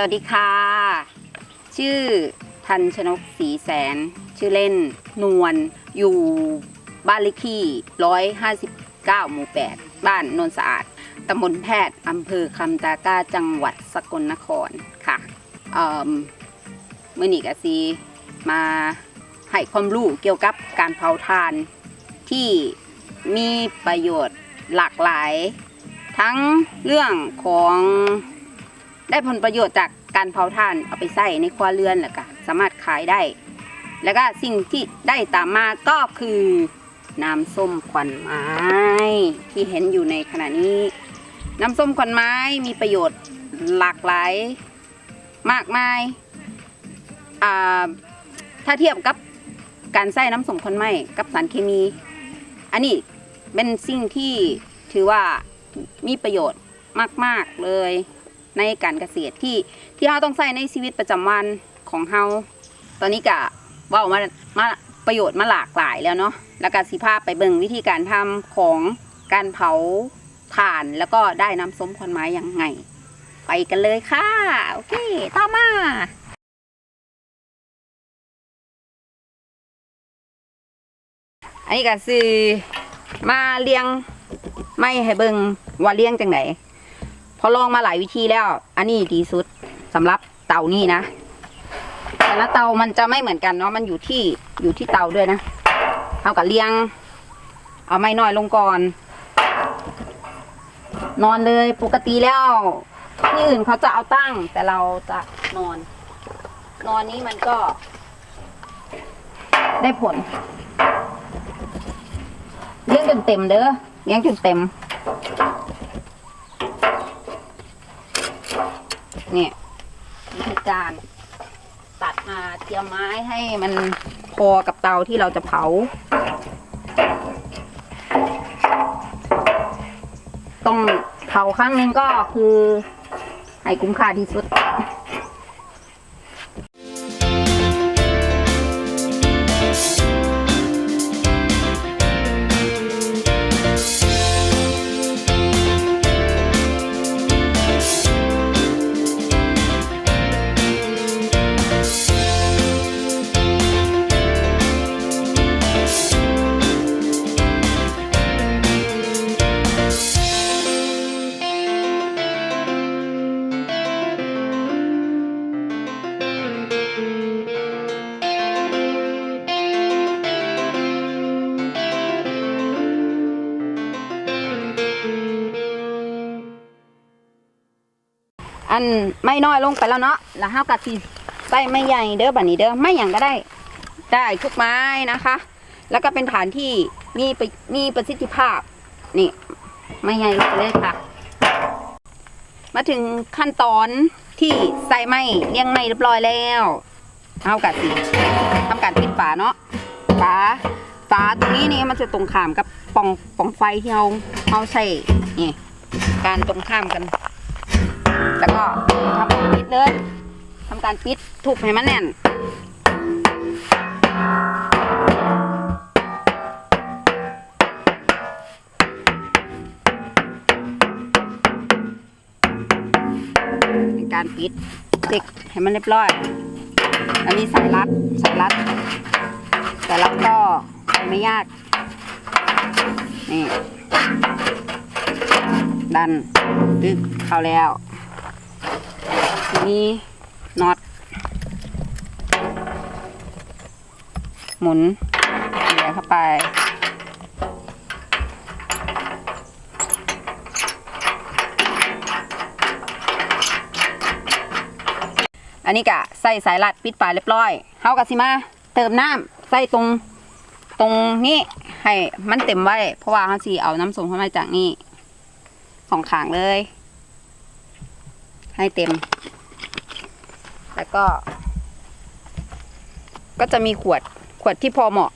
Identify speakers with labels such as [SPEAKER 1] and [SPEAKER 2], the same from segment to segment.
[SPEAKER 1] สวัสดีค่ะ ชื่อทันชนกศรีแสน ชื่อเล่นนวลอยู่บ้านเลขที่159 หมู่ 8 บ้านนนสะอาดตำบลแพทย์อำเภอคำตาก้าจังหวัดสกลนครค่ะเอ่อมื่อนี้กซีมาให้ความรู้เกี่ยวกับการเผาทานที่มีประโยชน์หลากหลาย ทั้งเรื่องของได้ผลประโยชน์จาก การเผาถ่านเอาไปใส่ในครัวเรือนแล้วก็สามารถขายได้ แล้วก็สิ่งที่ได้ตามมาก็คือน้ำส้มควันไม้ที่เห็นอยู่ในขณะนี้ น้ำส้มควันไม้มีประโยชน์หลากหลายมากมายถ้าเทียบกับการใส่น้ำส้มควันไม้กับสารเคมี อันนี้เป็นสิ่งที่ถือว่ามีประโยชน์มาก ๆ เลย ในการเกษตรที่ที่เราต้องใช้ในชีวิตประจำวันของเราตอนนี้กะว่ามามาประโยชน์มาหลากหลายแล้วเนาะแล้วก็สิภาพไปเบิ่งวิธีการทำของการเผาถ่านแล้วก็ได้น้ำส้มควันไม้อย่างไง ไปกันเลยค่ะ โอเคต่อมาอันนี้ก็คือมาเลี้ยงไม่ให้เบิงว่าเลี้ยงจังไหน พอลองมาหลายวิธีแล้ว อันนี้ดีสุดสำหรับเตานี่นะแต่ละเตามันจะไม่เหมือนกันเนาะมันอยู่ที่อยู่ที่เตาด้วยนะเอากับเลี้ยง เอาไม้น้อยลงก่อน นอนเลยปกติแล้ว ที่อื่นเขาจะเอาตั้ง แต่เราจะนอน นอนนี้มันก็ ได้ผลเลี้ยงจนเต็มเด้อเลี้ยงจนเต็ม เนี่ยวิธีการตัดมาเตรียมไม้ให้มันพอกับเตาที่เราจะเผา ต้องเผาครั้งนึงก็คือให้คุ้มค่าที่สุด อันไม่น้อยลงไปแล้วเนาะแล้วห้าวกะทิใส่ไม่ใหญ่เด้อบัดนี้เด้อไม่อย่างก็ได้ ได้ทุกไม้นะคะ แล้วก็เป็นฐานที่มีปมีประสิทธิภาพนี่ไม่ใหญ่เลยค่ะ มาถึงขั้นตอนที่ใส่ไม้เลี้ยงไม้เรียบร้อยแล้วเอากะทิทำการปิดฝาเนาะฝาฝาตรงนี้นี่มันจะตรงข้ามกับปล่องปล่องไฟที่เราเอาใส่นี่การตรงข้ามกัน ก็ทำการปิดเลยทำการปิดทุบให้มันแน่นนการปิดเด็กให้มันเรียบร้อยแล้วมีสายรัดสายรัดสายรัดก็ไม่ยาก นี่ ดันดึกเข้าแล้ว นี่น็อตหมุนเหยียเข้าไป อันนี้กะใส่สายรัดปิดฝาเรียบร้อยเฮากะสิมา เติมน้ำใส่ตรงตรงนี้ให้มันเต็มไว้ เพราะว่าเขาสิเอาน้ำส้มเข้ามาจากนี่สองขางเลย ให้เต็ม แล้วก็ ก็จะมีขวดขวดที่พอเหมาะ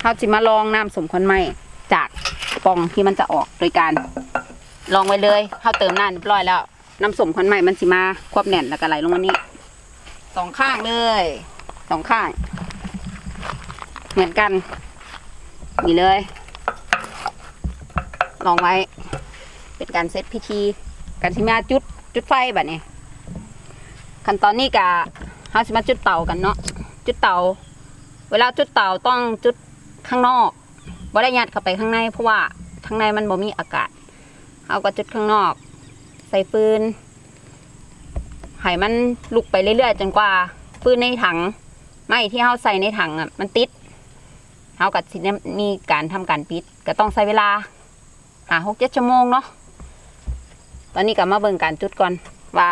[SPEAKER 1] เขาจิมาลองน้ำสมควันไหมจากปองที่มันจะออกโดยการ ลองไว้เลยเขาเติมน้ำเรียบร้อยแล้วน้ำสมควันไหม่มันสิมาควบแน่นแล้วก็ไหลลงมานี้สองข้างเลยสองข้าง เหมือนกันนี่เลย ลองไว้ เป็นการเซตพิธีการที่มาจุดจุดไฟแบบนี้ ขั้นตอนนี้กะเฮาสิมาจุดเตากันเนาะจุดเตา เวลาจุดเตาต้องจุดข้างนอกบ่ได้ยัดเข้าไปข้างใน เพราะว่าข้างในมันบ่มีอากาศเอาก็จุดข้างนอก ใส่ฟืนให้มันลุกไปเรื่อยๆจนกว่าฟืนในถังไม้ที่เฮาใส่ในถังอะมันติดเฮาก็สิมีการทำการปิด ก็ต้องใช้เวลาหาหกเจ็ดชั่วโมงเนาะตอนนี้ก็มาเบิ่งการจุดก่อนว่า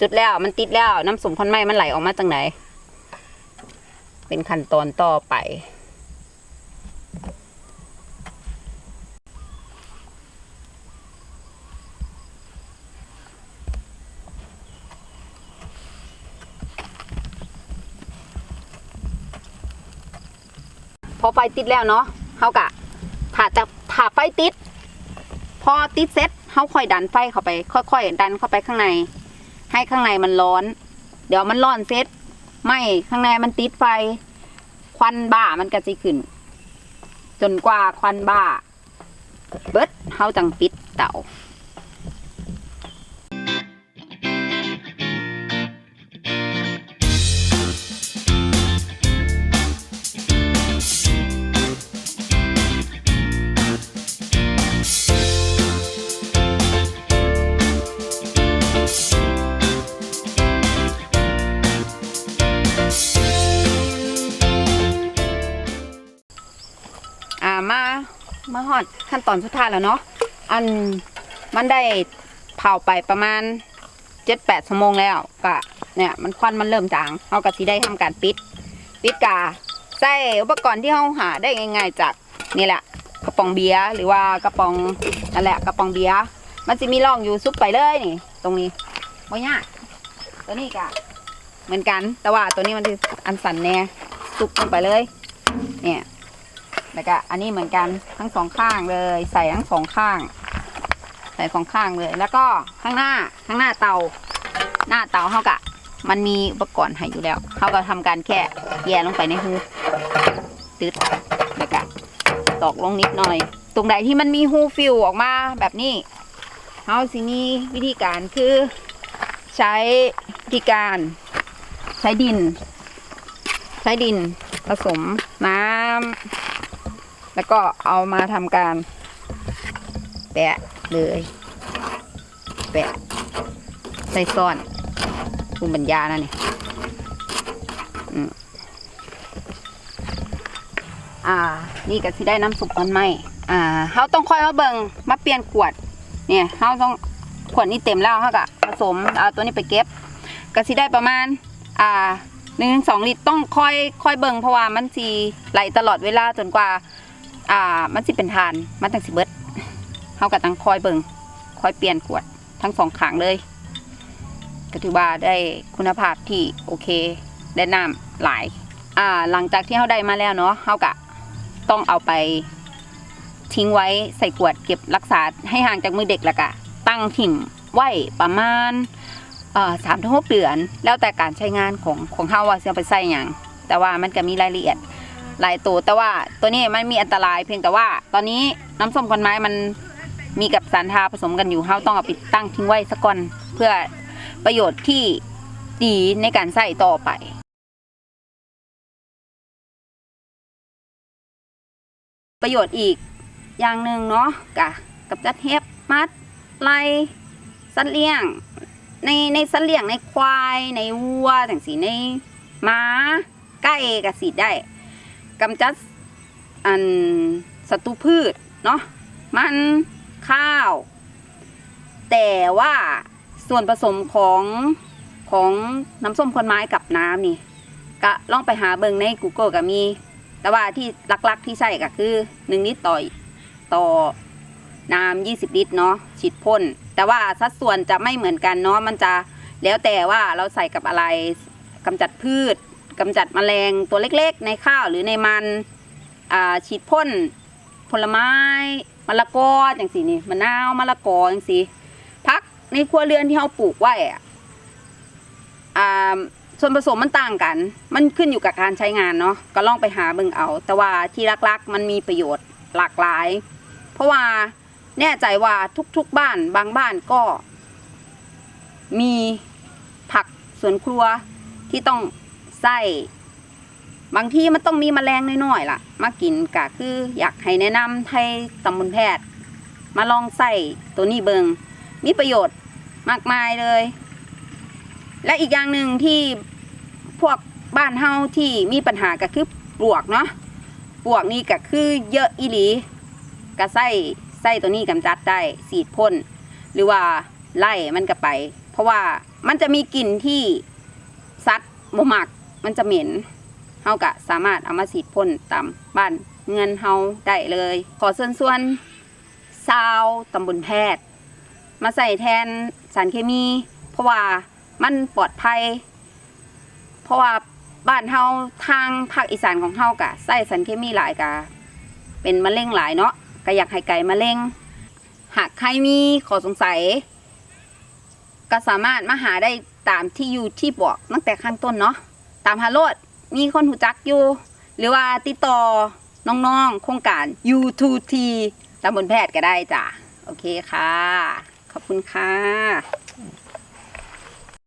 [SPEAKER 1] จุดแล้วมันติดแล้วน้ำสมควันไหมมันไหลออกมาจากไหน เป็นขั้นตอนต่อไป พอไฟติดแล้วเนาะเฮากะถ้าจะถ้าไฟติด พอติดเสร็จเฮาค่อยดันไฟเข้าไป ค่อยๆดันเข้าไปข้างใน ให้ข้างในมันร้อน เดี๋ยวมันร้อนเซ็จไม่ข้างในมันติดไฟ ควันบ้ามันก็สิขึ้น จนกว่าควันบ้า เบิดเฮาจังปิดเตา มาฮอดขั้นตอนสุดท้ายแล้วเนาะอันมันได้เผาไปประมาณเจ็ดแปดชั่วโมงแล้วก็เนี่ยมันควันมันเริ่มจางเราก็สิได้ทำการปิด ปิดกาใส่อุปกรณ์ที่เราหาได้ง่ายๆจากนี่แหละกระป๋องเบียร์หรือว่ากระป๋องนั่นแหละกระป๋องเบียร์มันจะมีร่องอยู่ซุปไปเลยนี่ ตรงนี้ไม่ยากตัวนี้ก็เหมือนกันแต่ว่าตัวนี้มันคืออันสั่นแน่ซุปลงไปเลย เนี่ย แล้วก็อันนี้เหมือนกันทั้งสองข้างเลย ใส่ทั้งสองข้าง ใส่สองข้างเลย แล้วก็ข้างหน้าข้างหน้าเตา หน้าเตาเขากะมันมีอุปกรณ์ให้อยู่แล้วเขาก็ทำการแค่แย่ลงไปในหูตึดแล้วก็ตอกลงนิดหน่อย ตรงใดที่มันมีหูฟิวออกมาแบบนี้เขาสิมีวิธีการคือ ใช้วิธีการ ใช้ดิน ใช้ดินผสมน้ำ แล้วก็เอามาทำการ แปะเลย แปะ ใส่ซ่อนภูมิปัญญานะนี่อ่า นี่ก็สิได้น้ำสุกมันไหมอ่าเขาต้องคอยมาเบิงมาเปลี่ยนขวด เนี่ยเขาต้องขวดนี้เต็มแล้วเขาก็ผสมเอาตัวนี้ไปเก็บก็สิได้ประมาณ อ่าหนึ่งสองลิตรต้องคอยคอยเบิงเพราะว่ามันสีไหลตลอดเวลาจนกว่า อ่ามันสิเป็นทานมันตั้งสิเบิดเขาก็ตั้งคอยเบิงคอยเปลี่ยนขวดทั้งสองขางเลยก็ถือว่าได้คุณภาพที่โอเคได้น้ำหลายอ่าหลังจากที่เขาได้มาแล้วเนาะเขากะต้องเอาไปทิ้งไว้ใส่ขวดเก็บรักษาให้ห่างจากมือเด็กล้วก็ตั้งถิ่มไว้ประมาณเอ่อสามถึงหกเดือน แล้วแต่การใช้งานของของเขาว่าจะเอาไปใส่อย่างแต่ว่ามันก็มีรายละเอียด หลายตัวแต่ว่าตัวนี้มันมีอันตรายเพียงแต่ว่า ตอนนี้น้ำส้มคนไม้มันมีกับสารทาผสมกันอยู่เขาต้องเอาไปตั้งทิ้งไว้สักก่อนเพื่อประโยชน์ที่ดีในการใส่ต่อไปประโยชน์อีกอย่างหนึ่งเนาะกะกับจัดเห็บมัดไล่สัตว์เลี้ยง ในในสัตว์เลี้ยงในควายในวัวต่างสีในม้าไก่กะสีได้ กำจัดอันศัตรูพืชเนาะมันข้าว แต่ว่าส่วนผสมของของน้ำส้มคนไม้กับน้ำนี่ก็ลองไปหาเบิงใน Google ก็มี แต่ว่าที่หลักๆที่ใช่ก็คือ 1 ลิตรต่อต่อน้ำ20 ลิตรเนาะฉีดพ่น แต่ว่าสัดส่วนจะไม่เหมือนกันเนาะมันจะแล้วแต่ว่าเราใส่กับอะไรกำจัดพืช กำจัดแมลงตัวเล็กๆ ในข้าวหรือในมันฉีดพ่นผลไม้มะละกอจังสีนี่มะนาวมะละกอจังสีพักในครัวเรือนที่เราปลูกไว้อะส่วนผสมมันต่างกัน มันขึ้นอยู่กับการใช้งานเนาะก็ลองไปหาเบิ่งเอา แต่ว่าที่ลักๆ มันมีประโยชน์หลากหลาย เพราะว่าแน่ใจว่าทุกๆบ้านบางบ้านก็ มีผักสวนครัวที่ต้อง ใส่บางที่มันต้องมีแมลงน้อยๆล่ะ มากินก็คืออยากให้แนะนำให้ตำบลแพทย์ มาลองใส่ตัวนี้เบิงมีประโยชน์มากมายเลย และอีกอย่างหนึ่งที่พวกบ้านเฮาที่มีปัญหาก็คือปลวกเนาะปลวกนี่ก็คือเยอะอีหลีก็ใส่ใส่ตัวนี้กำจัดได้สีดพ่นหรือว่าไล่มันก็ไป เพราะว่ามันจะมีกลิ่นที่ซัดบ่มัก มันจะเหม็นเฮาก็สามารถเอามาสีดพ่นตามบ้านเงินเฮาได้เลย ขอส่วนส่วนซาวตำบลแพทย์ มาใส่แทนสารเคมี เพราะว่ามันปลอดภัย เพราะว่าบ้านเฮาทางภาคอีสานของเฮากะใส่สารเคมีหลายกะเป็นมะเร็งหลายเนาะก็อยากให้ไก่มะเร็ง หากใครมีขอสงสัย ก็สามารถมาหาได้ตามที่อยู่ที่บอกตั้งแต่ข้างต้นเนาะ ตามหาโลดมีคนหูจักอยู่ หรือว่าติดต่อน้องๆ โครงการ U2T ตำบลแพทย์ก็ได้จ้ะ โอเคค่ะ ขอบคุณค่ะ